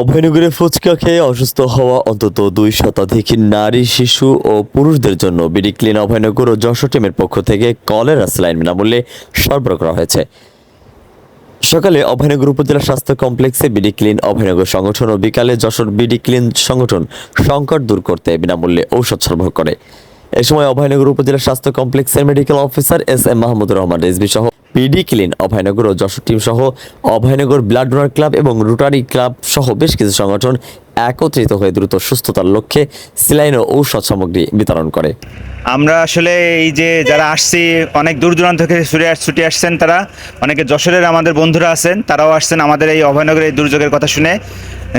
অভয়নগরে ফুচকা খেয়ে অসুস্থ হওয়া অন্তত দুই শতাধিক নারী, শিশু ও পুরুষদের জন্য বিডি ক্লিন অভয়নগর ও যশোর টিমের পক্ষ থেকে কলেরা স্যালাইন বিনামূল্যে সরবরাহ করা হয়েছে। সকালে অভয়নগর উপজেলা স্বাস্থ্য কমপ্লেক্সে বিডি ক্লিন অভয়নগর সংগঠন ও বিকালে যশোর বিডি ক্লিন সংগঠন সংকট দূর করতে বিনামূল্যে ঔষধ সরবরাহ করে। এ সময় অভয়নগর উপজেলা স্বাস্থ্য কমপ্লেক্সের medical officer S M Mahmudur Rahman Rezbi সহ বিডি ক্লিন অভয়নগর ও যশোর টিম সহ অভয়নগর ব্লাড ডোনার ক্লাব এবং রোটারি ক্লাব সহ বেশ কিছু সংগঠন একত্রিত হয়ে দ্রুত সুস্থতার লক্ষ্যে সিলাইন ও ঔষধ সামগ্রী বিতরণ করে। আমরা আসলে এই যে যারা আসছি, অনেক দূর দূরান্ত থেকে ছুটে ছুটে আসছেন তারা, অনেকে যশোরের আমাদের বন্ধুরা আছেন, তারাও আসছেন আমাদের এই অভয়নগরের এই দুর্যোগের কথা শুনে।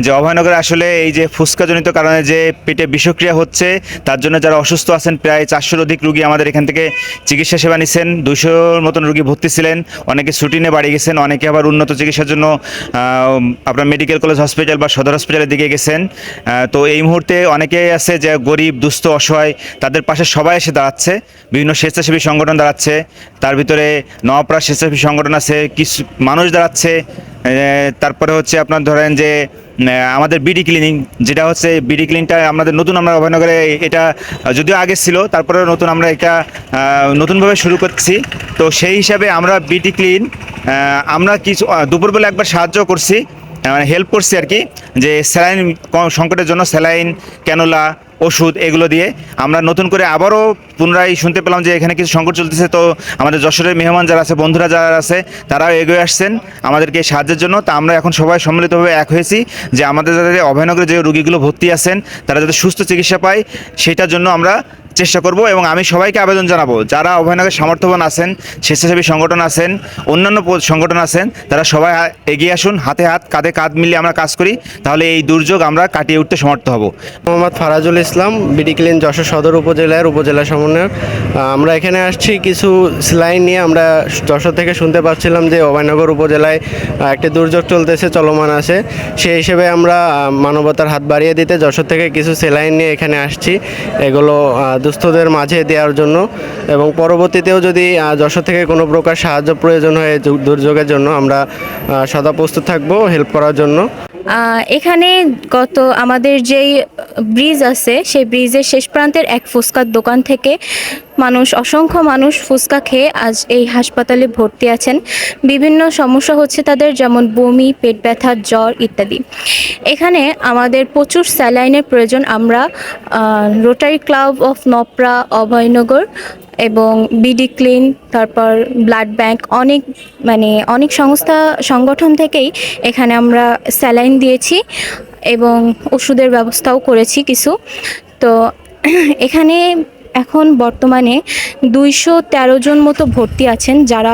যে অভয়নগরে আসলে এই যে ফুসকাজনিত কারণে যে পেটে বিষক্রিয়া হচ্ছে, তার জন্য যারা অসুস্থ আছেন, প্রায় চারশোর অধিক রুগী আমাদের এখান থেকে চিকিৎসা সেবা নিচ্ছেন। দুশোর মতন রুগী ভর্তি ছিলেন। অনেকে ছুটি বাড়ি গেছেন, অনেকে আবার উন্নত চিকিৎসার জন্য আপনার মেডিকেল কলেজ, হসপিটাল বা সদর হসপিটালের দিকে গেছেন। তো এই মুহূর্তে অনেকেই আছে যে গরিব, দুস্থ, অসহায়, তাদের পাশে সবাই এসে দাঁড়াচ্ছে। বিভিন্ন স্বেচ্ছাসেবী সংগঠন দাঁড়াচ্ছে। তার ভিতরে নওয়াপাড়া স্বেচ্ছাসেবী সংগঠন আছে, কিছু মানুষ দাঁড়াচ্ছে। তারপরে হচ্ছে আপনার ধরেন যে আমাদের বিডি ক্লিনিং, যেটা হচ্ছে বিডি ক্লিনিংটা আমাদের নতুন আমরা অভয়নগরে এটা, যদিও আগে ছিল তারপরে নতুন আমরা এটা নতুনভাবে শুরু করছি। তো সেই হিসাবে আমরা বিডি ক্লিন আমরা কিছু দুপুরবেলা একবার সাহায্য করছি মানে হেল্প করছি আর কি, যে স্যালাইন সংকটের জন্য স্যালাইন, ক্যানোলা ওষুধ এগুলো দিয়ে আমরা নতুন করে আবারও পুনরায় শুনতে পেলাম যে এখানে কিছু সংকট চলতেছে। তো আমাদের যশোরের মেহমান যারা আছে, বন্ধুরা যারা আছে, তারাও এগিয়ে আসছেন আমাদেরকে সাহায্যের জন্য। তা আমরা এখন সবাই সম্মিলিতভাবে এক হয়েছি যে আমাদের যাদের অভয়নগরে যে রুগীগুলো ভর্তি আছেন, তারা যাতে সুস্থ চিকিৎসা পায়, সেটার জন্য আমরা চেষ্টা করব এবং আমি সবাইকে আবেদন জানাব। যারা অভয়নগর সামর্থ্যবান আছেন, স্বেচ্ছাসেবী সংগঠন আছেন, অন্যান্য সংগঠন আছেন, তারা সবাই এগিয়ে আসুন, হাতে হাত, কাঁধে কাঁধ মিলিয়ে আমরা কাজ করি, তাহলে এই দুর্যোগ আমরা কাটিয়ে উঠতে সমর্থ হব। মোহাম্মদ ফারাজুল ইসলাম, বিডি ক্লিন যশোর সদর উপজেলার উপজেলা সমন্বয়ক। আমরা এখানে আসছি, কিছু স্লাইন নিয়ে আমরা যশোর থেকে শুনতে পাচ্ছিলাম যে অভয়নগর উপজেলায় একটি দুর্যোগ চলতেছে, চলমান আছে। সেই হিসেবে আমরা মানবতার হাত বাড়িয়ে দিতে যশোর থেকে কিছু সেলাইন নিয়ে এখানে আসছি। এগুলো দুস্থদের মাঝে দেওয়ার জন্য এবং পরবর্তীতেও যদি যশোর থেকে কোনো প্রকার সাহায্য প্রয়োজন হয় দুর্যোগের জন্য আমরা সদা প্রস্তুত থাকব হেল্প করার জন্য। এখানে গত আমাদের যেই ব্রিজ আছে, সেই ব্রিজের শেষ প্রান্তের এক ফুচকার দোকান থেকে মানুষ, অসংখ্য মানুষ ফুচকা খেয়ে আজ এই হাসপাতালে ভর্তি আছেন। বিভিন্ন সমস্যা হচ্ছে তাদের, যেমন বমি, পেট ব্যথা, জ্বর ইত্যাদি। এখানে আমাদের প্রচুর স্যালাইনের প্রয়োজন। আমরা Rotary club of Noapara Abhaynagar এবং বিডি ক্লিন তারপর ব্লাড ব্যাংক অনেক মানে অনেক সংস্থা, সংগঠন থেকেই এখানে আমরা স্যালাইন দিয়েছি এবং ওষুধের ব্যবস্থাও করেছি কিছু। তো এখানে এখন বর্তমানে দুইশো তেরো জন মতো ভর্তি আছেন যারা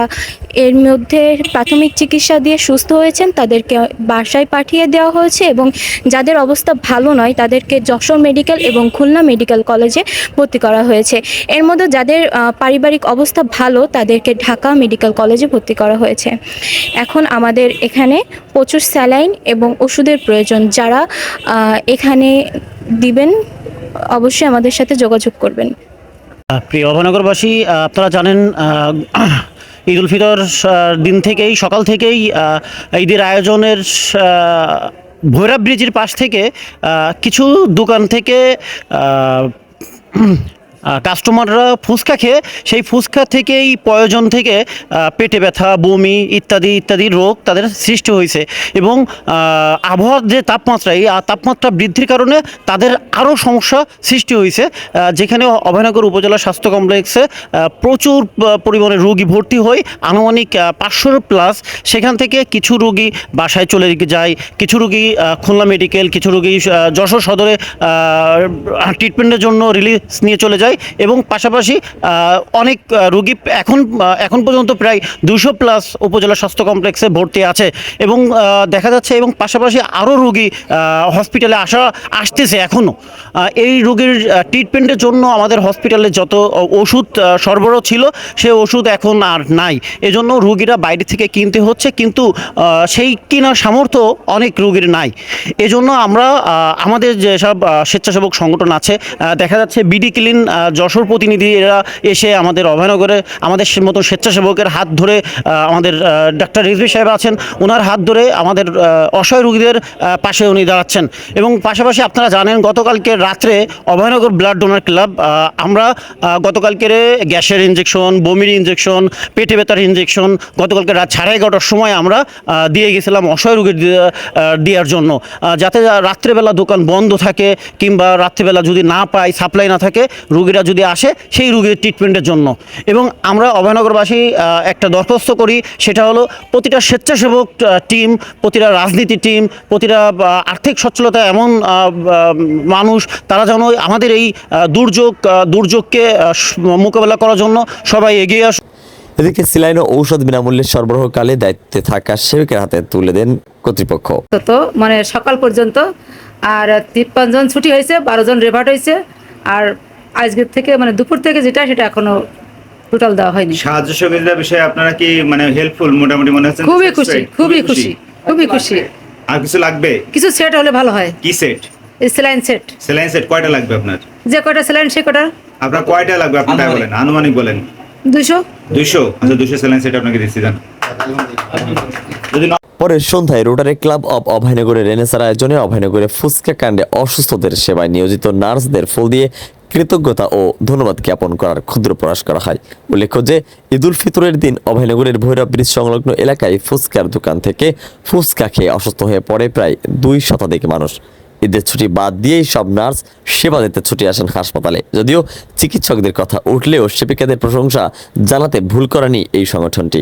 এর মধ্যে প্রাথমিক চিকিৎসা দিয়ে সুস্থ হয়েছেন তাদেরকে বাসায় পাঠিয়ে দেওয়া হয়েছে এবং যাদের অবস্থা ভালো নয় তাদেরকে যশোর মেডিকেল এবং খুলনা মেডিকেল কলেজে ভর্তি করা হয়েছে। এর মধ্যে যাদের পারিবারিক অবস্থা ভালো তাদেরকে ঢাকা মেডিকেল কলেজে ভর্তি করা হয়েছে। এখন আমাদের এখানে প্রচুর স্যালাইন এবং ওষুধের প্রয়োজন। যারা এখানে দিবেন, অবশ্যই আমাদের সাথে যোগাযোগ করবেন। প্রিয় অভয়নগরবাসী আপনারা জানেন ঈদ উল ফিতর দিন থেকেই, সকাল থেকেই ঈদের আয়োজনের ভৈরব ব্রিজের পাশ থেকে কিছু দোকান থেকে কাস্টমাররা ফুচকা খেয়ে সেই ফুচকা থেকেই প্রয়োজন থেকে পেটে ব্যথা, বমি ইত্যাদি ইত্যাদি রোগ তাদের সৃষ্টি হয়েছে। এবং আবহাওয়ার যে তাপমাত্রা, এই তাপমাত্রা বৃদ্ধির কারণে তাদের আরও সমস্যা সৃষ্টি হয়েছে। যেখানে অভয়নগর উপজেলা স্বাস্থ্য কমপ্লেক্সে প্রচুর পরিমাণে রোগী ভর্তি হয়। আনুমানিক পাঁচশোর প্লাস সেখান থেকে কিছু রোগী বাসায় চলে যায়। কিছু রোগী খুলনা মেডিকেল, কিছু রোগী যশোর সদরে ট্রিটমেন্টের জন্য রিলিজ নিয়ে চলে যায়। এবং পাশাপাশি অনেক রুগী এখন এখন পর্যন্ত প্রায় দুশো প্লাস উপজেলা স্বাস্থ্য কমপ্লেক্সে ভর্তি আছে এবং দেখা যাচ্ছে এবং পাশাপাশি আরও রুগী হসপিটালে আসা, আসতেছে এখনও। এই রোগীর ট্রিটমেন্টের জন্য আমাদের হসপিটালে যত ওষুধ সরবরাহ ছিল, সে ওষুধ এখন আর নাই। এজন্য রুগীরা বাইরে থেকে কিনতে হচ্ছে, কিন্তু সেই কেনার সামর্থ্য অনেক রুগীর নাই। এজন্য আমরা আমাদের যেসব স্বেচ্ছাসেবক সংগঠন আছে দেখা যাচ্ছে বিডি ক্লিন যশোর প্রতিনিধিরা এসে আমাদের অভয়নগরে আমাদের মতো স্বেচ্ছাসেবকের হাত ধরে আমাদের ডাক্তার রিজভি সাহেব আছেন। ওনার হাত ধরে আমাদের অসহায় রুগীদের পাশে উনি দাঁড়াচ্ছেন। এবং পাশাপাশি আপনারা জানেন গতকালকে রাত্রে অভয়নগর ব্লাড ডোনার ক্লাব আমরা আহ, গতকালকে গ্যাসের ইঞ্জেকশন বমির ইঞ্জেকশন পেটে ব্যথার ইঞ্জেকশন গতকালকে রাত সাড়ে এগারোটার সময় আমরা দিয়ে গেছিলাম অসহায় রোগীর দেওয়ার জন্য। যাতে রাত্রেবেলা দোকান বন্ধ থাকে কিংবা রাত্রেবেলা যদি না পায় সাপ্লাই না থাকে রুগীরা যদি আসে সেই রুগীর ট্রিটমেন্টের জন্য। এবং আমরা অভয়নগরবাসী একটা দরখাস্ত করি সেটা হলো প্রতিটা স্বেচ্ছাসেবক টিম প্রতিটা রাজনীতি টিম প্রতিটা আর্থিক সচ্ছলতা এমন মানুষ তারা যেন আমাদের এই দুর্যোগ দুর্যোগকে মোকাবেলা করার জন্য সবাই এগিয়ে আস এদিকে সিলাইন ও ঔষধ বিনামূল্যে সরবরাহকালে দায়িত্বে থাকা সেবকের হাতে তুলে দেন কর্তৃপক্ষ। তো মানে সকাল পর্যন্ত আর তিপ্পান্ন জন ছুটি হয়েছে বারো জন রেভার্ট হয়েছে আর আজকের থেকে মানে দুপুর থেকে যেটা সেটা এখনও টোটাল দেওয়া হয়নি। সাহায্য সহযোগিতার বিষয়ে আপনারা কি মানে হেল্পফুল মোটামুটি মনে হচ্ছে? খুবই খুশি খুবই খুশি খুবই খুশি। আর কিছু লাগবে? কিছু সেট হলে ভালো হয়। কি set saline set saline set কয়টা লাগবে আপনার? যে কয়টা সেলাইন সে কটা আপনার কয়টা লাগবে? আপনি তাই বলেন আনুমানিক। বলেন। দুশো দুইশো? আচ্ছা দুশো সেলাইন সেট আপনাকে দিচ্ছি জান যদি না পরে সন্ধ্যায় রোটারি ক্লাব অব অভয়নগরের রেনেসার আয়োজনে অভয়নগরে ফুচকা কাণ্ডে অসুস্থদের সেবায় নিয়োজিত নার্সদের ফুল দিয়ে কৃতজ্ঞতা ও ধন্যবাদ জ্ঞাপন করার ক্ষুদ্র প্রকাশ করা হয়। উল্লেখ্য যে ঈদুল ফিতরের দিন অভয়নগরের ভৈরব ব্রিজ সংলগ্ন এলাকায় ফুচকার দোকান থেকে ফুচকা খেয়ে অসুস্থ হয়ে পড়ে প্রায় দুই শতাধিক মানুষ। ঈদের ছুটি বাদ দিয়েই সব নার্স সেবা দিতে ছুটি আসেন হাসপাতালে। যদিও চিকিৎসকদের কথা উঠলেও সেবিকাদের প্রশংসা জানাতে ভুল করেনি এই সংগঠনটি।